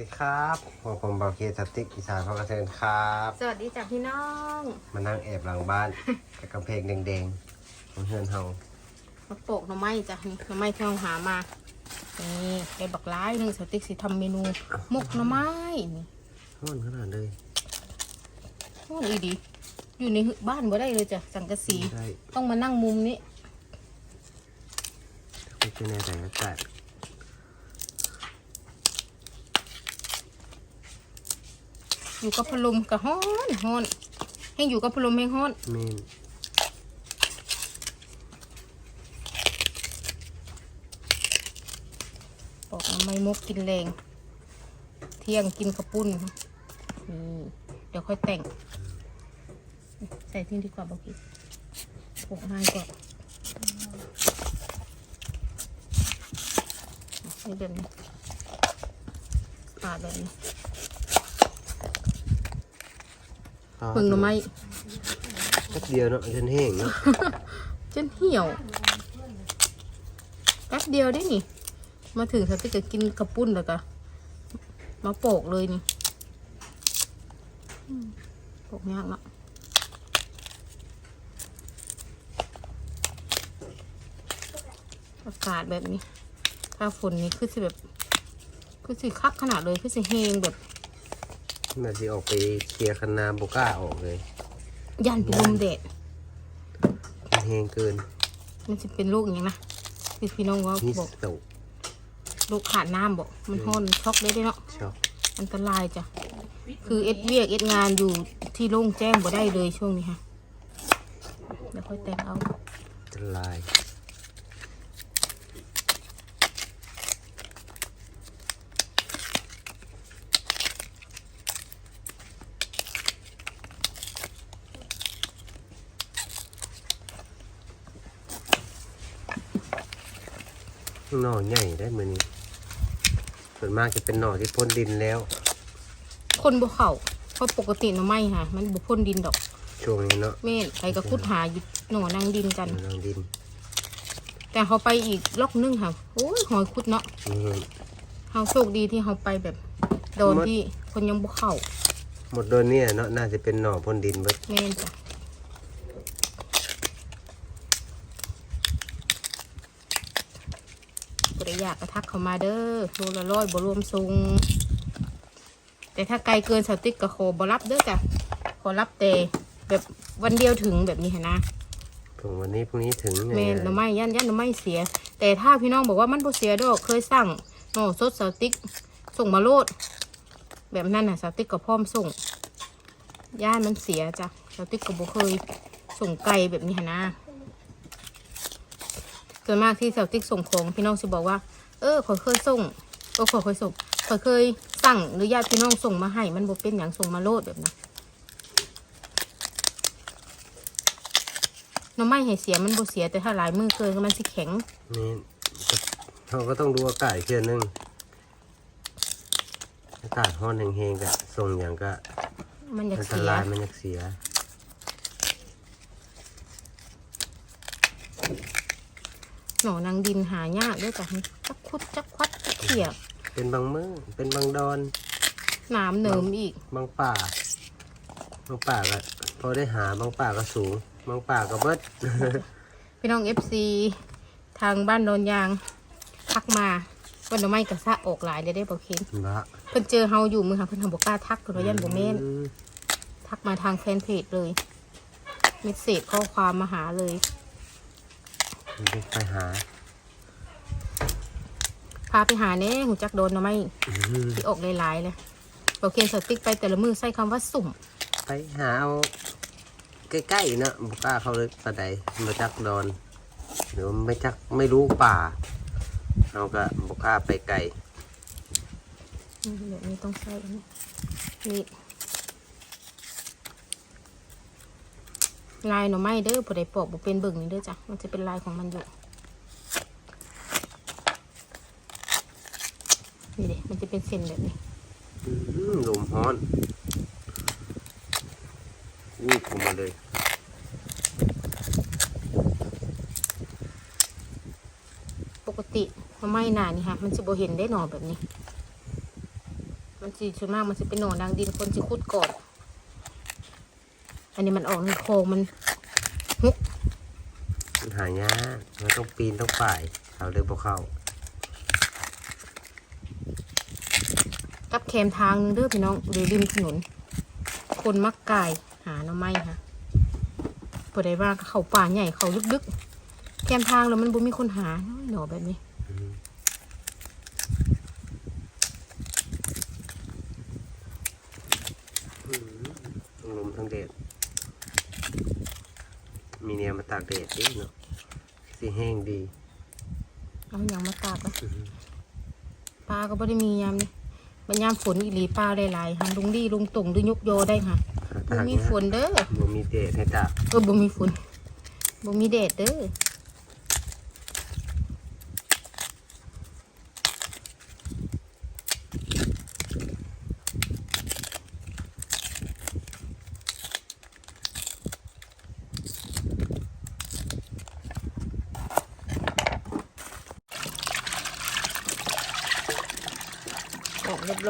ดีครับผมผมบาเคสติกอีสานพอกระเทินครับ สวัสดีจ้ะพี่น้อง มานั่งแอบหลังบ้านกับกำแพงแดงๆของเฮือนเฮามาโปกหน่อไม้จ้ะนี่หน่อไม้ที่เราหามา นี่ได้บักร้ายหนึ่งสติ๊กสิทำเมนูหมกหน่อไม้นี่ห้อนขนาดเลยโอ้ดีดี อยู่ในบ้านบ่ได้เลยจ้ะสังกะสีได้ต้องมานั่งมุมนี้ไม่ใช่ในแต่อากาศ อยู่กับพัดลมกับฮ้อนฮ้อนให้อยู่กับพัดลมให้ฮ้อนเมนปอกหน่อไม้มกกินแรง เที่ยงกินกระปุ้นนี่เดี๋ยวค่อยแต่ง ใส่ทิ้งดีกว่าบอกกินโปกง่ายกว่านี่แบบนี้ปาดแบบนี้ เพิ่งหน่อไม้แป๊บเดียวเนาะจนแห้งเนาะจนเหี่ยวแป๊บเดียวได้นี่ มาถึงสติกก็กินกระปุ้นแล้วก็มาโปกเลยนี่อืมโปกยากเนาะอากาศแบบนี้ ถ้าฝนนี้คือสิแบบ คือสิคักขนาดเลย คือสิเฮงแบบ น่าจะออกไปเคลียร์คันนาบุก้าออกเลย ยันเป็นลมแดดมันแห้งเกินมันจะเป็นโรคอย่างนี้นะคือพี่น้องว่ามิสบอกโตะโรคขาดน้ำบอกมันห้อนช็อกได้ด้วยเนาะช็อกอันตรายจ้ะคือเอ็ดเวียกเอ็ดงานอยู่ที่โล่งแจ้งบ่ได้เลยช่วงนี้ค่ะเดี๋ยวค่อยแต่งเอาจะลาย หน่อใหญ่ได้มือนี้ ส่วนมากจะเป็นหน่อที่พ้นดินแล้ว คนบ่เข่าเพราะปกติหน่อไม้ค่ะ มันบ่พ่นดินดอก ช่วงนี้เนาะแม่นใครก็คุดหาอยู่หน่อนางดินกัน หน่อดินแต่เขาไปอีกล็อกนึงค่ะโอ้ยหอยคุดเนาะนี่เขาโชคดีที่เขาไปแบบโดนที่คนยังบ่เข้าหมดโดนเนี่ยเนาะน่าจะเป็นหน่อพ้นดินเบิด แม่นจ้ะบริยากกระทักเข้ามาเด้อโลละร้อยบ่รวมซุงแต่ถ้าไกลเกินสติ๊กก็ขอบ่รับเด้อจ้ะขอรับแต่แบบวันเดียวถึงแบบนี้หั้นนะถึงวันนี้พรุ่งนี้ถึงแม่นหน่อไม้ย่านย่านหน่อไม้เสีย แต่ถ้าพี่น้องบอกว่ามันบ่เสียดอกเคยสั่งหน่อสดสติ๊กส่งมาโลด แบบนั้นน่ะสติ๊กก็พร้อมส่งย่านมันเสียจ้ะสติ๊กก็บ่เคยส่งไกลแบบนี้หั้นนะส่วนมากที่สติ๊กส่งของพี่น้องสิบอกว่า เออขอยเคยส่งเออขอยเคยส่งขอยเคยสั่งหรือญาติพี่น้องส่งมาให้มันบ่เป็นอย่างส่งมาโลดแบบนั้นหน้ำไม้ให้เสียมันบ่เสียแต่ถ้าหลายมือเกินก็มันสิแข็งนี่เขาก็ต้องดูอากาศอีกเทื่อนึงอากาศร้อนแห้งๆกะส่งอย่างก็มันอยากอันตเสียรายมันอยากเสีย หน่อนางดินหายากด้วยจ้ะจักคุดจักควัดจักเขียบเป็นบางมือเป็นบางดอนน้ำเหนิมอีก บางป่า บางป่าก็พอได้หาบางป่าก็สูง บางป่าก็เบิด พี่น้องเอฟซีทางบ้านโดนยางทักมาวันหน่อไม้กระซะออกหลายเลยได้บอกเคนบะเพิ่นเจอเฮาอยู่มือค่ะเพิ่นทำบอกกล้าทักเพิ่นว่ายันบ่แม่นอืมทักมาทางแฟนเพจเลยเมสเซจข้อความมาหาเลย ไปหา พาไปหาแน่หูจักโดนหน่อไม้อืมที่ออกหลายๆเลยบอกเคนสติ๊กไปแต่ละมือใส่คำว่าสุ่ม ไปหาเอาใกล้ๆเนาะบุกล้าเข้าลึกปะใดมาจักดอนหรือว่าไม่จักไม่รู้ป่าเราก็บุกล้าไปไกลนี่แบบนี้ต้องใส่อันนี้นี่ ลายหน่อไม้เด้อผู้ใดปอกบ่เป็นเบิ่งนี่เด้อจ้ะ มันจะเป็นลายของมันอยู่ นี่เด้มันจะเป็นเส้นแบบนี้อืมลมฮ้อนวูบออกมาเลยปกติหน่อไม้หนานี่ค่ะ มันจะบ่เห็นได้หน่อแบบนี้ มันสีส่วนมากมันจะเป็นหนอนดังดินคนจะขุดก่อน อันนี้มันออกในโครงมันมันหายากมันต้องปีนต้องป่ายเขาเลยบ่เข้ากับแคมทางหนึงเด้อพี่น้องหรือริมถนน คนมักกายหาหน่อไม้ค่ะเปิดได้ว่าเขาป่าใหญ่เขาลึกๆแคมทางแล้วมันบ่มีคนหาน้อยหนอแบบนี้ ทั้งลมทั้งแดดมีเนี่ยมา ตากแดดดิเนาะสิแห้งดีเอาอย่างมาตากอะปลาก็ไม่ได้มียามนี่มันยามฝนอีหลีปลาหลายๆหันลงดีลงตรงหรือยกโยได้ค่ะหาบ่ตากมีเนี่ยฝนเด้อบ่มีแดดให้ตากเออบ่มีฝนบ่มีแดดเด้อ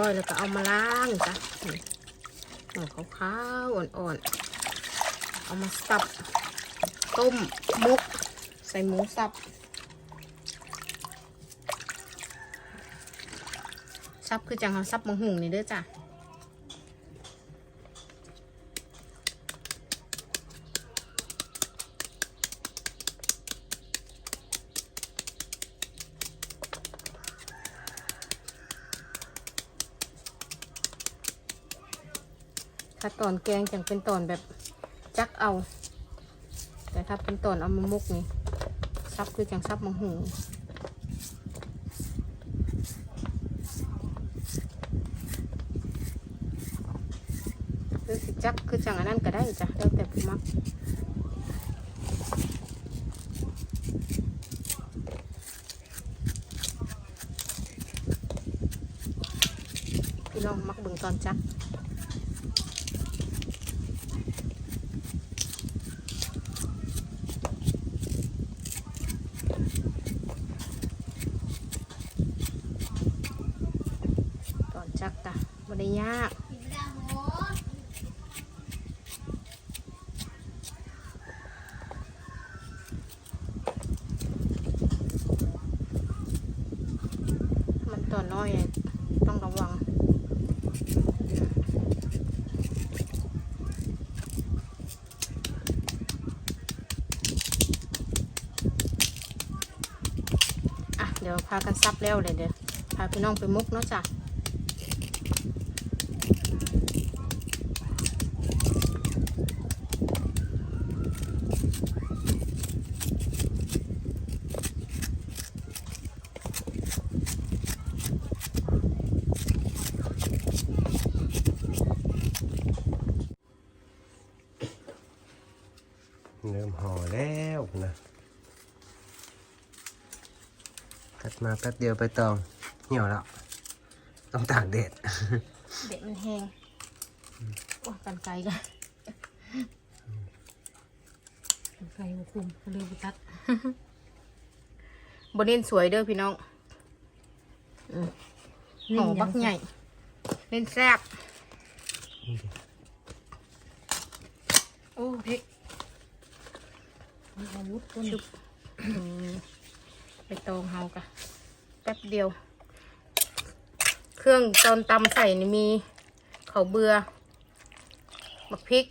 ร้อยแล้วก็เอามาล้างจ้ะนี่หน่อขาวๆอ่อนๆ เอามาสับ ต้มมุก ใส่หมูสับ สับคือจังเขาสับมังหุงนี่เด้อจ้ะ ถ้าตอนแกงจังเป็นตอนแบบจักเอา แต่ถ้าเป็นตอนเอามามุกนี่ซับคือจังซับมังหูคือสิจักคือจังอันนั้นก็ได้จ้ะแล้วแต่ผู้มักพี่น้องมักเบิ่งตอนจัก ตอนจักจ้ะไม่ได้ยาก มัน ตอนน้อยต้องระวังอะเดี๋ยวพากันซับแล้วเลยเดี๋ยวพาพี่น้องไปมุกเนาะจ้ะ เริ่มห่อแล้วนะกัดมา แป๊บเดียวไปตองเหี่ยวแล้ว ต้องตากแดดเด็ดมันแห้งโอ้กันไกลกันกันไกลบุคุมก็เลยบุตัดบนเน้นสวยเด้อพี่น้องอืมห่อบักใหญ่ เล่นแซ่บโอ้พริกอาวุธต้นชุบอืมไปตองเฮากะแป๊บเดียว เครื่องตอนตำใส่นี่มีเขาเบือบักพริก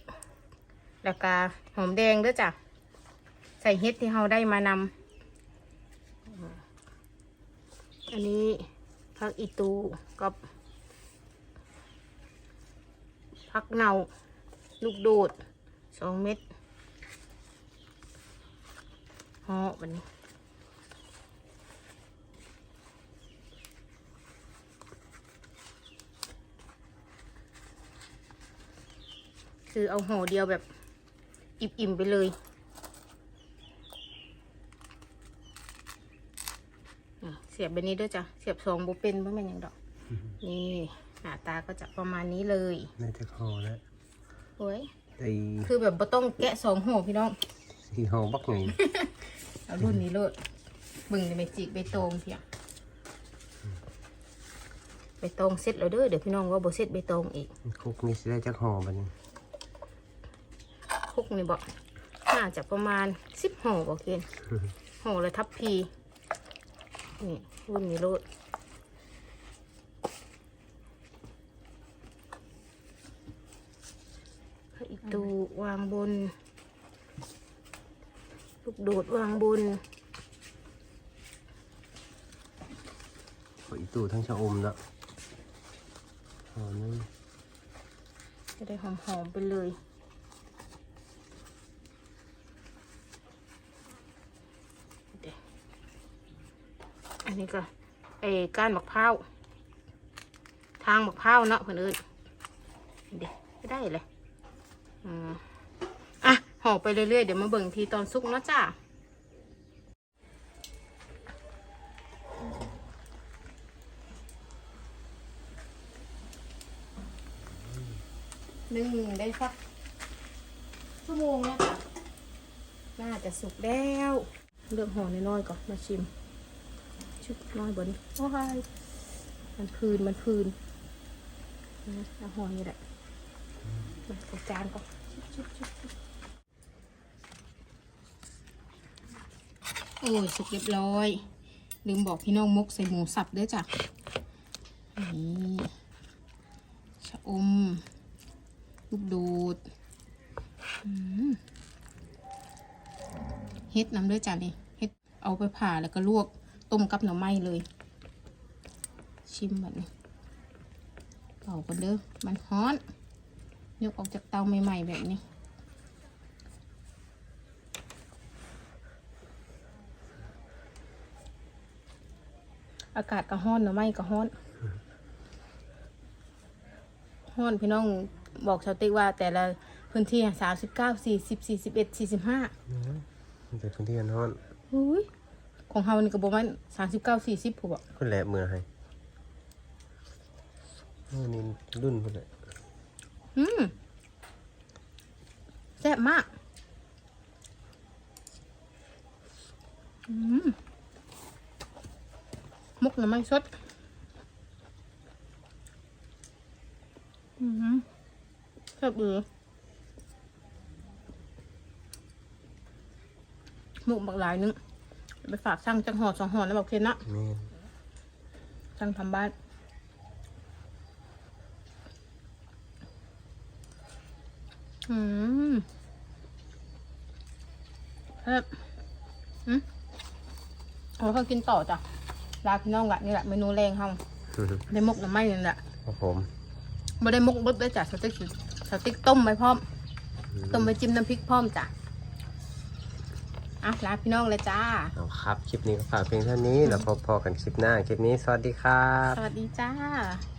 แล้วก็หอมแดงด้วยจ้ะ ใส่เฮ็ดที่เราได้มานำอันนี้ผักอีตูกับผักเนาลูกโดดสองเม็ดห่อบันนี้ คือเอาห่อเดียวแบบอิ่มๆไปเลยอะเสียบแบบนี้ด้วยจ้ะ เสียบสองโบเป็นเพราะมันยังดอก นี่หน้าตาก็จะประมาณนี้เลยน่าจะห่อแล้วโอ้ยไอ้คือแบบบ่ต้องแกะสองห่อพี่น้องที่ห่อบักไงเอารุ่นนี้เลยบึงในเมจิกใบตองเพียงใบตองเสร็จแล้วเด้อเดี๋ยวพี่น้องว่าบ่เสร็จใบตองอีกคุกนี่สิได้จักห่อบัดนี้คุ กนี่บอกน่าจะประมาณสิบห่อบอกเกณฑ์ห่อละทับพี นี่รุ่นนี้โลดแล้วอีกตูวางบน ลูกโดดวางบนขออีตู้ทั้งชะอมแล้วห่อนึงจะได้หอมๆไปเลยเดี๋ยวอั นี้ก็ไอ้ก้านมะพร้าวทางมะพร้าวเนาะเพื่อนเอ้ยเดี๋ยวไม่ได้เลยอะห่อไปเรื่อยๆเดี๋ยวมาเบิ่งทีตอนสุกเนาะจ้าหนึ่งได้สักชั่วโมงแล้วจ้ะน่าจะสุกแล้ว เลือกห่อน้อยๆก่อนมาชิม ชุบน้อยบนโอ้ยมันพื้นมันพื้นนะเอาห่อนี่แหละมาใจานก่อนชุบชุบชุบโอ้ยสุกเรียบร้อย ลืมบอกพี่น้องมกใส่หมูสับด้วยจ้ะนี่ชะอม ลูกโดดเฮ็ดน้ำด้วยจ้ะนี่เฮ็ดเอาไปผ่าแล้วก็ลวก ต้มกับหน่อไม้เลย ชิมแบบนี้เป่ากันเด้อมันฮ้อนยกออกจากเตาใหม่ ๆ แบบนี้อากาศก็ฮ้อนหน่อไม้ก็ฮ้อนฮ้อนพี่น้องบอกชาวติ๊กว่าแต่ละพื้นที่สามสิบเก้าสี่สิบสี่สิบเอ็ดสี่สิบห้ามันเป็นพื้นที่อันฮ้อนอุ้ย ของเฮานี่ก็บอกว่าสามสิบเก้าสี่สิบผมบอกคนแหละเมือให้โอ้นี่รุ่นพุ่นเลยอืมแซ่บมาก อืมมุกหน่อไม้สด อืมแซ่บดีหมุกบักหลายนึง ไปฝากสั่งจังห่อสองห่อแล้วบอกเคนนะแม่นสั่งทำบ้าน อืมครับอืมเอาเขากินต่อจ้ะลาพี่น้องละนี่แหละเมนูแรงเขาได้มกหรือไม่นี่แหละครับผมไม่ได้มกบึ๊บได้จ้ะสติ๊กสติ๊กต้มไว้พร้อม ต้มไว้จิ้มน้ำพริกพร้อมจ้ะ อะลาพี่น้องเลยจ้า เอาครับ คลิปนี้ก็ฝากเพียงเท่านี้ แล้วพบพอกันคลิปหน้า คลิปนี้สวัสดีครับ สวัสดีจ้าส